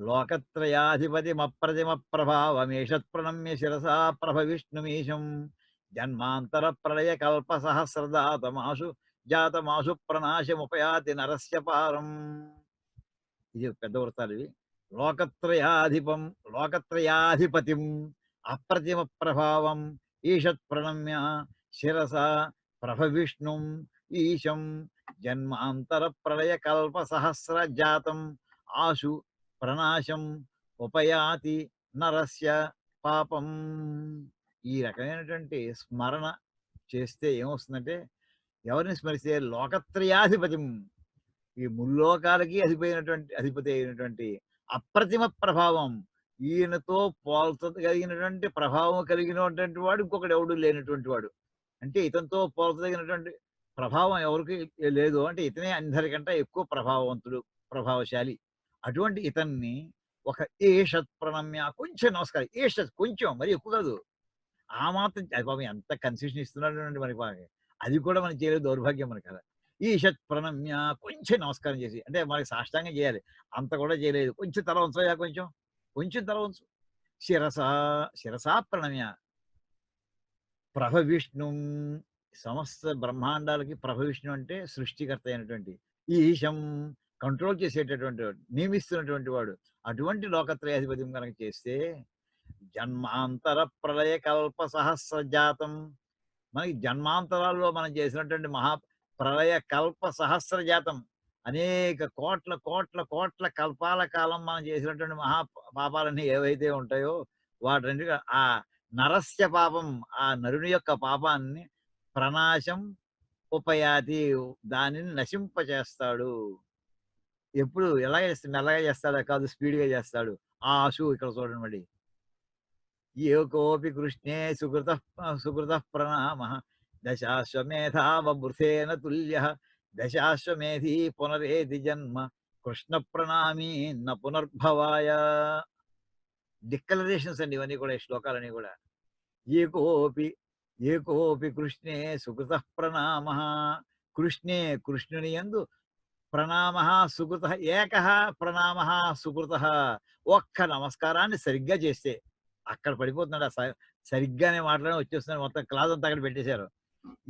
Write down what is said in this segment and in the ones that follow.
లోకత్రయాధిపతిమప్రతిమ ప్రభావమేషత్ ప్రణమ్య శిరసా ప్రభ విష్ణుమీశం జన్మాంతర ప్రళయ కల్ప సహస్రదాతమాసు జాతమాసు ప్రణాశముపయాతి నరస్య పారం ఇది పెద్ద వృత్తాలు ఇవి. లోకత్రయాధిపం లోకత్రయాధిపతిం అప్రతిమ ప్రభావం ఈషత్ ప్రణమ్య శిరస ప్రభ విష్ణుం ఈశం జన్మాంతర ప్రళయ కల్ప సహస్ర జాతం ఆశు ప్రణాశం ఉపయాతి నరస్య పాపం. ఈ రకమైనటువంటి స్మరణ చేస్తే ఏమొస్తుందంటే ఎవరిని స్మరిస్తే లోకత్రయాధిపతి. ఈ ముల్లోకాలకి అధిపోయినటువంటి అధిపతి అయినటువంటి అప్రతిమ ప్రభావం. ఈయనతో పోల్చగలిగినటువంటి ప్రభావం కలిగినటువంటి వాడు ఇంకొకడు ఎవడు లేనటువంటి వాడు. అంటే ఇతనితో పోల్చదగినటువంటి ప్రభావం ఎవరికి లేదు. అంటే ఇతనే అందరికంటే ఎక్కువ ప్రభావవంతుడు ప్రభావశాలి. అటువంటి ఇతన్ని ఒక ఏషత్ ప్రణమ్య కొంచెం నమస్కారం ఏషత్ కొంచెం మరి ఎక్కువ కాదు. ఆ మాత్రం అది పాపం ఎంత కన్సెషన్ ఇస్తున్నాడు అండి మనకి పాపం. అది కూడా మనం చేయలేదు దౌర్భాగ్యం మనకి కదా! ఈషత్ ప్రణమ్య కొంచెం నమస్కారం చేసి అంటే మనకి సాష్టాంగం చేయాలి. అంత కూడా చేయలేదు. కొంచెం తల ఉంచయా కొంచెం. కొంచెం తల ఉంచు శిరస శిరసా ప్రణమ్య. ప్రభ విష్ణు సమస్త బ్రహ్మాండాలకి ప్రభ విష్ణు అంటే సృష్టికర్త అయినటువంటి ఈశం కంట్రోల్ చేసేటటువంటి వాడు నియమిస్తున్నటువంటి వాడు అటువంటి లోకత్రయాధిపతి కనుక చేస్తే జన్మాంతర ప్రళయ కల్ప సహస్ర జాతం. మనకి జన్మాంతరాల్లో మనం చేసినటువంటి మహా ప్రళయ కల్ప సహస్ర జాతం. అనేక కోట్ల కోట్ల కోట్ల కల్పాల కాలం మనం చేసినటువంటి మహా పాపాలన్నీ ఏవైతే ఉంటాయో వాటి ఆ నరస్య పాపం ఆ నరుని యొక్క పాపాన్ని ప్రణాశం ఉపయాతి దానిని నశింపచేస్తాడు. ఎప్పుడు ఎలా చేస్తాడు మెల్లగా చేస్తాడా కాదు స్పీడ్గా చేస్తాడు. ఆశు ఇక్కడ చూడండి మళ్ళీ. ఏకోపి కృష్ణే సుకృత సుకృత ప్రణామ దశాశ్వమేధావృథేన తుల్య దశాశ్వమేధి పునరేది జన్మ కృష్ణ ప్రణామీ న పునర్భవాయ. డిక్లరేషన్స్ అండి ఇవన్నీ కూడా ఈ శ్లోకాలన్నీ కూడా. ఏకోపి ఏకోపి కృష్ణే సుకృత ప్రణామ కృష్ణే కృష్ణుని యందు ప్రణామ సుకృత ఏక ప్రణామ సుకృత ఒక్క నమస్కారాన్ని సరిగ్గా చేస్తే అక్కడ పడిపోతున్నాడు ఆ సరిగ్గానే మాట్లాడి వచ్చేస్తున్నాడు. మొత్తం క్లాస్ అంతా అక్కడ పెట్టేశారు.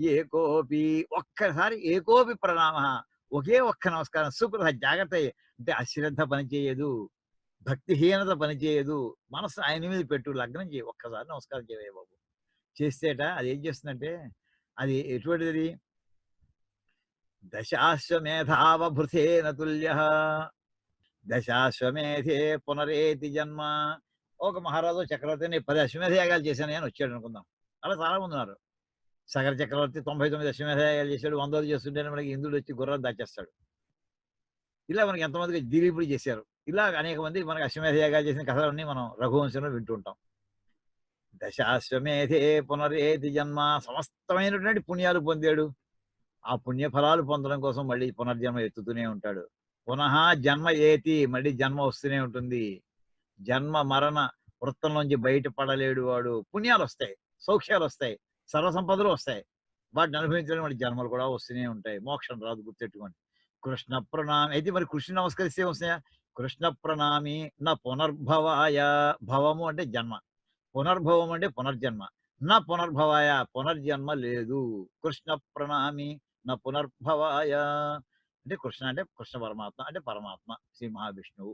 ఏకోపి ఒక్కసారి ఏకోపి ప్రణామ ఒకే ఒక్క నమస్కారం. సుకృత జాగ్రత్త అంటే అశ్రద్ధ పనిచేయదు భక్తిహీనత పనిచేయదు మనసు ఆయన మీద పెట్టు. లగ్నం చేయి. ఒక్కసారి నమస్కారం చేయవే బాబు. చేస్తేట అది ఏం చేస్తుందంటే అది ఎటువంటిది దశాశ్వమేధావభృతేన తుల్య దశాశ్వమేధే పునరేతి జన్మ ఒక మహారాజు చక్రవర్తిని పది అశ్వమేధ యాగాలు చేశాను అని వచ్చాడు అనుకుందాం. అలా చాలా మంది ఉన్నారు. సగర చక్రవర్తి తొంభై తొమ్మిది అశ్వమేధ యాగాలు చేశాడు వందలు చేస్తుంటే మనకి ఇంద్రుడు వచ్చి గుర్రం దాచేస్తాడు. ఇలా మనకి ఎంతమందికి దిలీపుడు చేశారు. ఇలా అనేక మంది మనకి అశ్వమేధ యాగాలు చేసిన కథలన్నీ మనం రఘువంశంలో వింటుంటాం దశాశ్వమేధే పునరేతి జన్మ సమస్తమైనటువంటి పుణ్యాలు పొందాడు. ఆ పుణ్య ఫలాలు పొందడం కోసం మళ్ళీ పునర్జన్మ ఎత్తుతూనే ఉంటాడు. పునః జన్మ ఏతి మళ్ళీ జన్మ వస్తూనే ఉంటుంది. జన్మ మరణ వృత్తంలోంచి బయటపడలేడు వాడు. పుణ్యాలు వస్తాయి సౌఖ్యాలు వస్తాయి సర్వ సంపదలు వస్తాయి. వాటిని అనుభవించడం వాడి జన్మలు కూడా వస్తూనే ఉంటాయి. మోక్షం రాదు గుర్తెట్టుకోండి. కృష్ణ ప్రణామి అయితే మరి కృష్ణ నమస్కరిస్తే వస్తాయా కృష్ణ ప్రణామి నా పునర్భవాయ భవము అంటే జన్మ. పునర్భవం అంటే పునర్జన్మ. నా పునర్భవాయ పునర్జన్మ లేదు. కృష్ణ ప్రణామి కృష్ణ పునర్భవాయ. అంటే కృష్ణ అంటే కృష్ణ పరమాత్మ అంటే పరమాత్మ శ్రీ మహావిష్ణువు.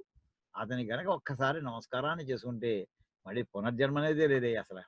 అతని గనక ఒక్కసారి నమస్కారాన్ని చేసుకుంటే మళ్ళీ పునర్జన్మ అనేది లేదే అసలు.